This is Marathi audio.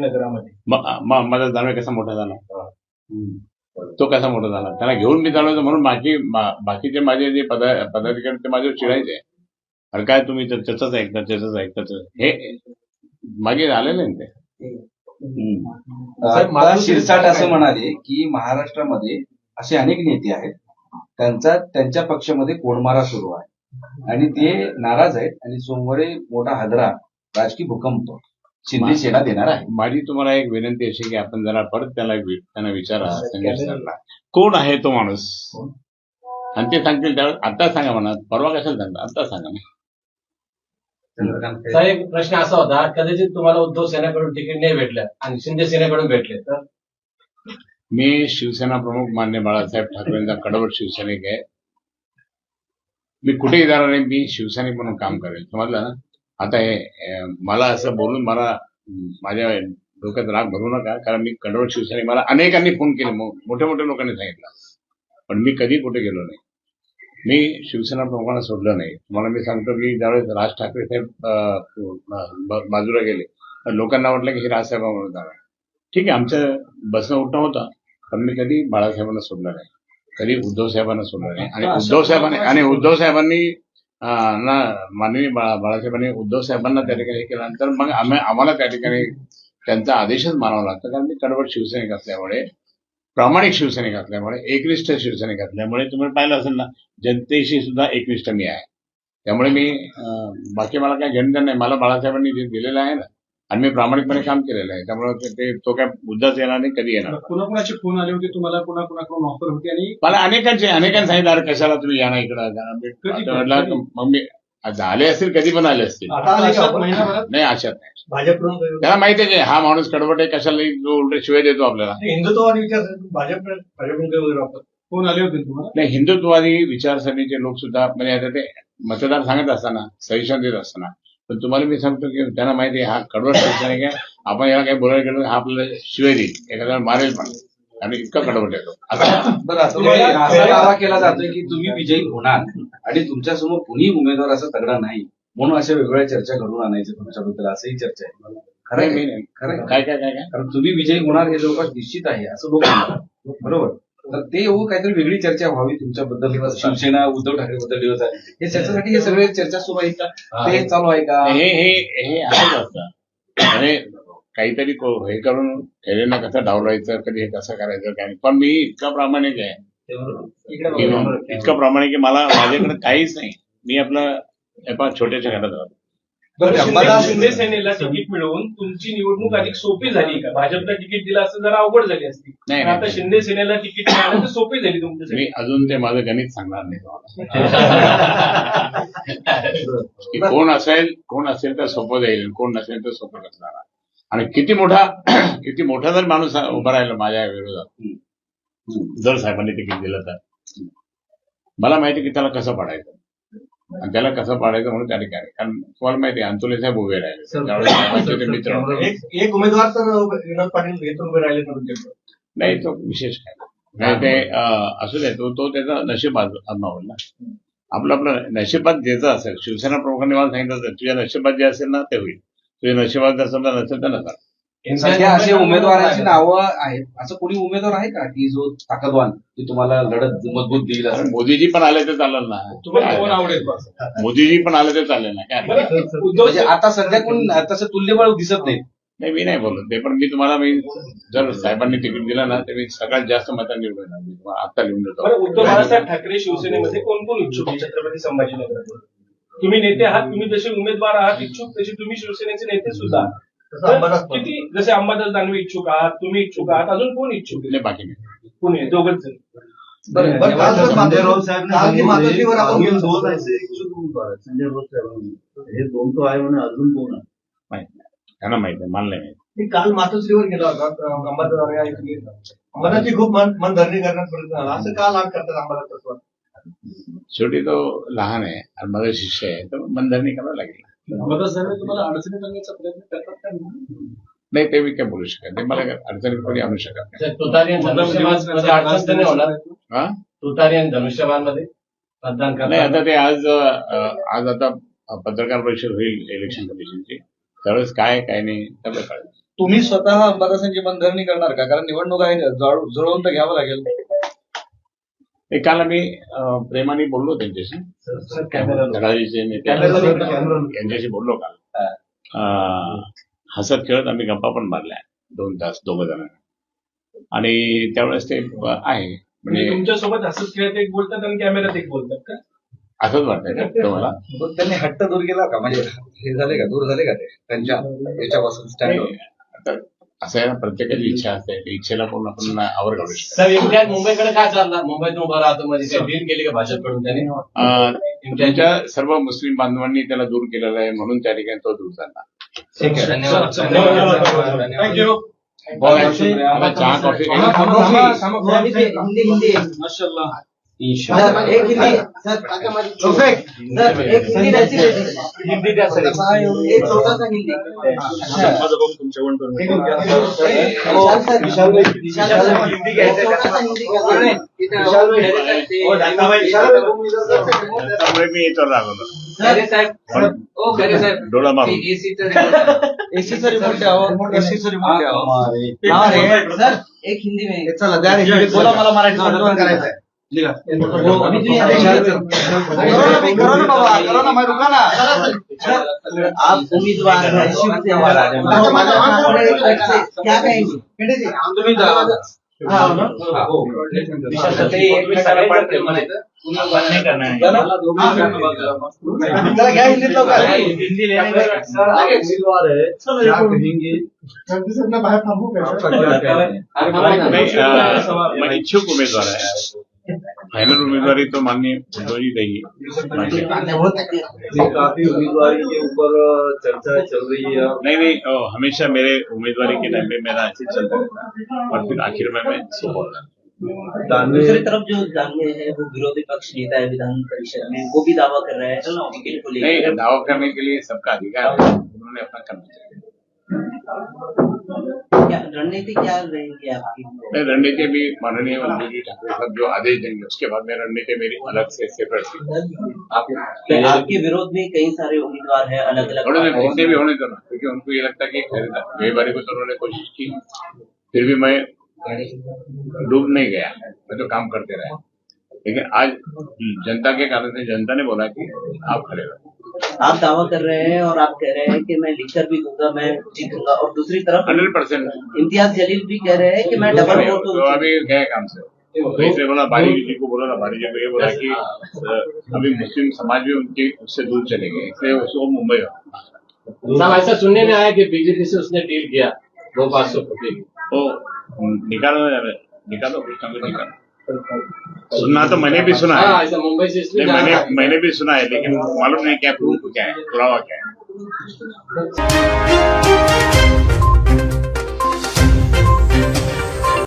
नगरामध्ये. माझा दानवे कसा मोठा झाला? तो कसा मोठा झाला? त्याला घेऊन मी चालवतो म्हणून माझी बाकीचे माझे जे पदा पदाधिकारी ते माझ्यावर चिडायचे. अरे काय तुम्ही तर त्याच ऐकता त्याच ऐकता हे मागे झालेलं आहे ना ते. आता शिरसाट असं म्हणाले की महाराष्ट्रामध्ये असे अनेक नेते आहेत. त्यांचा त्यांच्या पक्षामध्ये कोणमारा सुरू आहे. आणि ते नाराज आहेत आणि सोमवारी मोठा हादरा राजकीय भूकंप. शिंदे सेना देणार आहे. माझी तुम्हाला एक विनंती अशी की आपण जरा परत त्याला त्यांना विचारा कोण आहे तो माणूस? आणि ते सांगतील त्यावेळेस आता सांगा म्हणा परवा कशाला सांगता? आता सांगा ना साहेब प्रश्न असा होता कदाचित तुम्हाला उद्धव सेनेकडून तिकीट नाही भेटलं आणि शिंदे सेनेकडून भेटले तर? मी शिवसेना प्रमुख मान्य बाळासाहेब ठाकरेंचा कडवट शिवसैनिक आहे. मी कुठेही जाणार नाही मी शिवसैनिक म्हणून काम करेल. समजलं ना? आता हे मला असं बोलून मला माझ्या डोक्यात राग भरू नका कारण मी कडवट शिवसैनिक मला अनेकांनी फोन केले मोठ्या मोठ्या लोकांनी सांगितलं. पण मी कधी कुठे गेलो नाही. मी शिवसेना प्रमुखांना सोडलं नाही. तुम्हाला मी सांगतो की ज्यावेळेस राज ठाकरे साहेब बाजूला गेले तर लोकांना वाटलं की हे राजसाहेबांवर जाणार ठीक आहे आमचं बसणं उठणं होतं पण मी कधी बाळासाहेबांना सोडलं नाही. कधी उद्धव साहेबांना सोडलं नाही. आणि उद्धव साहेबांनी आणि उद्धव साहेबांनी ना माननीय बाळा बाळासाहेबांनी उद्धव साहेबांना त्या ठिकाणी केल्यानंतर मग आम्ही आम्हाला त्या ठिकाणी त्यांचा आदेशच मानावा लागतो. कारण मी कडवट शिवसैनिक असल्यामुळे प्रामाणिक शिवसैनिक असल्यामुळे एकनिष्ठ शिवसैनिक असल्यामुळे तुम्ही पाहिलं असेल ना जनतेशी सुद्धा एकनिष्ठ मी आहे. त्यामुळे मी बाकी मला काही घेणं नाही. मला बाळासाहेबांनी जे दिलेलं आहे ना आणि मी प्रामाणिकपणे काम केलेलं आहे. त्यामुळे ते- ते तो काय मुद्दाच येणार नाही कधी येणार. कुणाकुणाचे फोन आले होते तुम्हाला कुणा कुणाकडून ऑफर होती आणि मला अनेकांचे अनेकांनी सांगितलं अरे कशाला तुम्ही या ना इकडं? मग मी आले असतील कधी पण आले असतील. नाही अशात नाही. भाजपकडून त्याला माहिती आहे की हा माणूस कडवट आहे कशाला जो उलटे शिवाय देतो आपल्याला? हिंदुत्ववादी विचार भाजप आले होते तुम्हाला? नाही हिंदुत्ववादी विचारसरणीचे लोक सुद्धा म्हणजे आता ते मतदार सांगत असताना सजेशन देत असताना पण तुम्हाला मी सांगतो की त्यांना माहिती आहे हा कडवट शिवसैनिक आहे. आपण याला काही बोलायला गेलो हा आपल्याला शिवाय देईल एखाद्याला मारेल पण. आणि इतका कडवट येतो. बरं असा दावा केला जातोय की तुम्ही विजयी होणार. आणि तुमच्यासमोर कुणीही उमेदवार असा तगडा नाही. म्हणून अशा वेगवेगळ्या चर्चा घडून आणायचं तुमच्याबद्दल असंही चर्चा आहे. खरं नाही, आहे नाही. खरं. काय काय काय काय? कारण तुम्ही विजयी होणार हे जवळपास निश्चित आहे असं लोक म्हणतात. बरोबर? तर ते येऊ काहीतरी वेगळी चर्चा व्हावी तुमच्याबद्दल. किंवा शिवसेना उद्धव ठाकरे बद्दल दिवस आहे हे चर्चेसाठी हे सगळे चर्चा सुरू आहे का? ते चालू आहे का? हे हे हे अरे काहीतरी हे करून ठेलेला कसं डावलायचं कधी हे कसं करायचं काय. पण मी इतका प्रामाणिक आहे. इतका प्रामाणिक आहे मला माझ्याकडे काहीच नाही. मी आपलं हे पहा छोट्याच्या घरात राहतो. शिंदे- मला- शिंदे सेनेला तिकीट मिळवून तुमची निवडणूक अधिक सोपी झाली का? भाजपला तिकीट दिलं असं जरा अवघड झाली असती. नाही, आता नाही. शिंदे सेनेला तिकीट मिळालं तर सोपी झाली तुमच्यासाठी मी अजून ते माझं गणित सांगणार नाही तुम्हाला. की कोण असेल कोण असेल तर सोपं जाईल कोण नसेल तर सोपं नसणार. आणि किती मोठा किती मोठा जर माणूस उभा राहिला माझ्या विरोधात जर साहेबांनी तिकीट दिलं तर. मला माहिती की त्याला कसं पाडायचं. आणि त्याला कसं पाडायचं म्हणून त्या ठिकाणी. कारण तुम्हाला माहिती आहे अंतुले साहेब उभे राहिले. त्यावेळेस मित्र. एक एक उमेदवार तर विनोद पाटील उभे राहिले. नाही तो विशेष काय नाही. ते असू दे तो तो त्याचा नशीब आजमावल ना. आपलं आपलं नशिबात ज्याचं असेल शिवसेना प्रमुखांनी मला सांगितलं तुझ्या नशिबात जे असेल ना ते होईल. तुझ्या नशिबात जर समजा नसेल तर नका सध्या असे उमेदवारांची नावं आहेत. असं कोणी उमेदवार आहे का की जो ताकदवान की तुम्हाला लढत मजबूत देईल असं? मोदीजी पण आले तर चालेल ना. तुम्हाला कोण आवडेल? मोदीजी पण आले तर चालेल ना. काय म्हणजे आता सध्या कोण तसं तुल्यबळ दिसत नाही. नाही मी नाही बोलत. ते पण मी तुम्हाला मी जर साहेबांनी तिकीट दिलं ना तर मी सगळ्यात जास्त मतांनी. मी तुम्हाला आता लिहून बरं उद्धव देतो बाळासाहेब ठाकरे शिवसेनेमध्ये कोण कोण इच्छुक? छत्रपती संभाजीनगर तुम्ही नेते आहात तुम्ही जसे उमेदवार आहात इच्छुक तसे तुम्ही शिवसेनेचे नेते सुद्धा तर किती जसे अंबादास दानवे इच्छुक आहात तुम्ही इच्छुक आहात अजून कोण इच्छुक आहे? नाही, बाकी नाही. कोणी दोघच जण. बरं बरं, काल जर संजय काल की मातोश्रीवर आपण दोन राऊत हे दोन तो आहे म्हणे अजून कोण आहे? माहीत नाही. त्यांना माहिती आहे मला नाही. माहिती. मी काल मातोश्रीवर गेलो होता अंबादास या इथे गेलो. अंबादासची खूप मन मनधरणी करण्यात प्रयत्न झाला. असं का लाभ करतात अंबादास तत्वात? शेवटी तो लहान आहे आणि माझा शिष्य आहे तर बंधनी करावं लागेल. तुम्हाला अडचणीत आणण्याचा प्रयत्न करतात का नाही? ते मी काय बोलू शकत नाही. मला काय अडचणीत कोणी आणू शकत नाही. हा? मतदान आता ते आज आज आता पत्रकार परिषद होईल इलेक्शन कमिशनची त्यावेळेस काय काय नाही कळेल तुम्ही स्वतः अंबादासांची मनधरणी करणार का? कारण निवडणूक आहे जळ- जुळवून तर घ्यावं लागेल. एक काल आम्ही प्रेमाने बोललो त्यांच्याशी. धडाडीचे नेते. यांच्याशी बोललो काल. हसत खेळत आम्ही गप्पा पण मारल्या. दोन तास दोघ जण. आणि त्यावेळेस ते आहे. म्हणजे म्हणजे तुमच्यासोबत हसत खेळत एक बोलतात आणि कॅमेऱ्यात एक बोलतात का? असंच वाटतंय का तुम्हाला? त्यांनी हट्ट दूर केला का? म्हणजे हे झाले का? दूर झाले का ते? त्यांच्या याच्यापासून स्टँड आता असं आहे ना प्रत्येकाची इच्छा असते त्या इच्छेला पण आपण आवर घालू शकतो सर मुंबईकडे काय चालणार मुंबईत उभा राहतो ते डील केली का भाजपकडून त्यांनी अं, त्यांच्या सर्व मुस्लिम बांधवांनी त्याला दूर केलेला आहे म्हणून त्या ठिकाणी तो दूर झाला ठीक आहे धन्यवाद थँक्यू आता चहा कॉफी माशाल्लाह एक हिंदी सर एक हिंदी. हिंदी एक छोटा सा हिंदी. त्यामुळे मी याच्यावर साहेब डोळा मारून एसीचं रिपोर्ट द्यावं एसीचा रिपोर्ट द्यावं हाँ रे सर एक हिंदी. में चला द्या बोला मला मराठी करायचं आहे अभी तो ये करो ना बाबा करो ना मैं रुका ना आप उम्मीदवार हैं शिवसेना क्या कहेंगे. चला घ्या हिंदीत लवकर नाही अं, मैं इच्छुक उमेदवार आहे फायनल उमेदवारी तो माननीय उद्धवजी देगी माझी. काफ़ी उम्मीदवारी के ऊपर चर्चा चल रही है। नहीं नहीं अ, हमेशा मेरे उम्मीदवारी के टाइम पे मेरा ऐसे चलता रहता है। और फिर आखिर में मैं सो बोल रहा दूसरी तरफ़ जो दावे है वो विरोधी पक्ष नेता है विधान परिषद में वो भी दावा कर रहे हैं। टिकट को नहीं लेकर दावा करने के लिए सबका अधिकार है। उन्होंने अपना करना चाहिए। क्या रणनीति क्या रहेगी आपकी? मैं रणनीति भी माननीय मंत्री जी ठाकरे साहब जो आदेश देंगे उसके बाद मैं रणनीति मेरी अलग से सेपरेट आपके विरोध में कई सारे उम्मीदवार हैं अलग अलग होने दो इनसे भी होने दो ना क्योंकि उनको ये लगता है की खरीदा कई बारी को तो उन्होंने कोशिश की। फिर भी मैं डूब नहीं गया मैं तो काम करते रहा। लेकिन आज जनता के कारण से जनता ने बोला कि आप खड़े रहो। आप दावा कर रहे हैं और आप कह रहे हैं कि मैं लिखकर भी दूँगा मैं जीतूँगा और दूसरी तरफ़ हंड्रेड परसेंट। इम्तियाज़ जलील भी कह रहे हैं कि मैं डबल वोट तो अभी गए काम से। तो इसलिए बोला बारी जी को बोला ना बारी जी को ये बोला कि अभी मुस्लिम समाज भी उनके उससे दूर चले गए इसलिए उसको मुंबई साहब ऐसा सुनने में आया कि बीजेपी से उसने डील किया दो पाँच सौ कोटी। तो निकालो निकालो कुछ निकालो। सुनना तो मैंने भी सुना हाँ ऐसा मुंबई से मैंने। मैंने भी सुना है लेकिन मालूम नहीं क्या प्रूफ क्या है पुरावा क्या है.